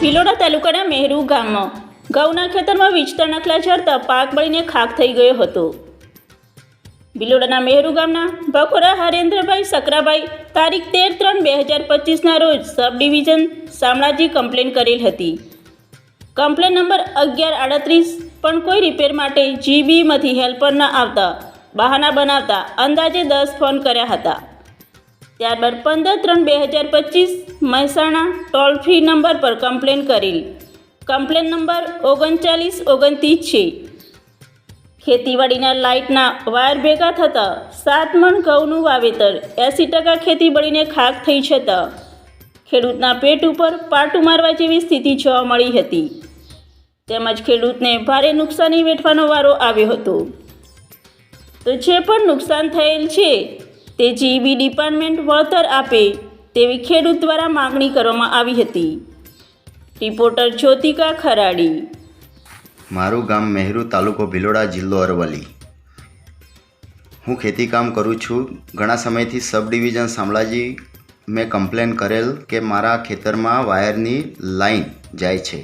ભિલોડા તાલુકાના મહેરુ ગામમાં. ઘઉંના ખેતરમાં વીજ નખલા ઝરતા પાક બળીને ખાક થઈ ગયો હતો. ભિલોડાના મહેરુ ગામના ભકોરા હરેન્દ્રભાઈ સકરાભાઈ તારીખ તેર ત્રણ બે હજાર પચીસના રોજ સબ ડિવિઝન શામળાજી કમ્પ્લેન કરેલ હતી. કમ્પ્લેન નંબર અગિયાર આડત્રીસ પણ કોઈ રિપેર માટે જીબીમાંથી હેલ્પર ન આવતા, બહાના બનાવતા અંદાજે દસ ફોન કર્યા હતા. ત્યારબાદ પંદર ત્રણ બે હજાર પચીસ મહેસાણા ટોલ ફ્રી નંબર પર કમ્પ્લેન કરેલ. કમ્પ્લેન નંબર ઓગણચાલીસ, ઓગણત્રીસ છે. ખેતીવાડીના લાઇટના વાયર ભેગા થતાં સાત મણ ઘઉંનું વાવેતર. એંસી ટકા ખેતી બળીને ખાક થઈ છતાં ખેડૂતના પેટ ઉપર પાટું મારવા જેવી સ્થિતિ જોવા મળી હતી. તેમજ ખેડૂતને ભારે નુકસાની વેઠવાનો વારો આવ્યો હતો. તો જે પણ નુકસાન થયેલ છે તે જીબી ડિપાર્ટમેન્ટ વળતર આપે તેવી ખેડૂત દ્વારા માગણી કરવામાં આવી હતી. રિપોર્ટર જ્યોતિકા ખરાડી. મારું ગામ મહેરુ તાલુકો ભિલોડા જિલ્લો અરવલ્લી. હું ખેતીકામ કરું છું. ઘણા સમયથી સબ ડિવિઝન શામળાજી મેં કમ્પ્લેન કરેલ કે મારા ખેતરમાં વાયરની લાઈન જાય છે.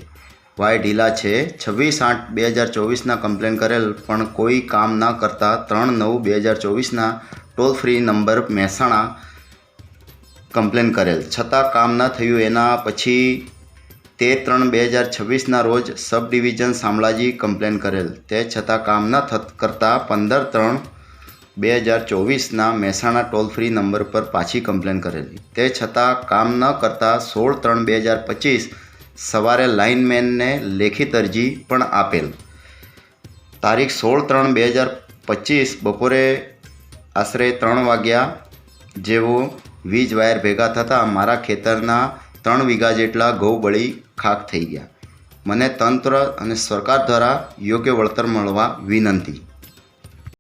વાયર ઢીલા છે. છવ્વીસ આઠ બે હજાર ચોવીસના કમ્પ્લેન કરેલ પણ કોઈ કામ ના કરતા ત્રણ નવ બે હજાર ચોવીસના toll free number Mehsana complain કરેલ. છતાં કામ ન થયું. એના પછી તેર ત્રણ બે હજાર છવ્વીસના રોજ સબ ડિવિઝન શામળાજી કમ્પ્લેન કરેલ. તે છતાં કામ ન થત કરતાં પંદર ત્રણ બે હજાર ચોવીસના મહેસાણા ટોલ ફ્રી નંબર પર પાછી કમ્પ્લેન કરેલી. તે છતાં કામ ન કરતાં સોળ ત્રણ બે હજાર પચીસ સવારે લાઇનમેનને લેખિત અરજી પણ આપેલ. તારીખ સોળ ત્રણ બે હજાર પચીસ બપોરે આશરે ત્રણ વાગ્યા જેવો વીજ વાયર ભેગા થતાં મારા ખેતરના ત્રણ વીઘા જેટલા ઘઉં બળી ખાક થઈ ગયા. મને તંત્ર અને સરકાર દ્વારા યોગ્ય વળતર મળવા વિનંતી.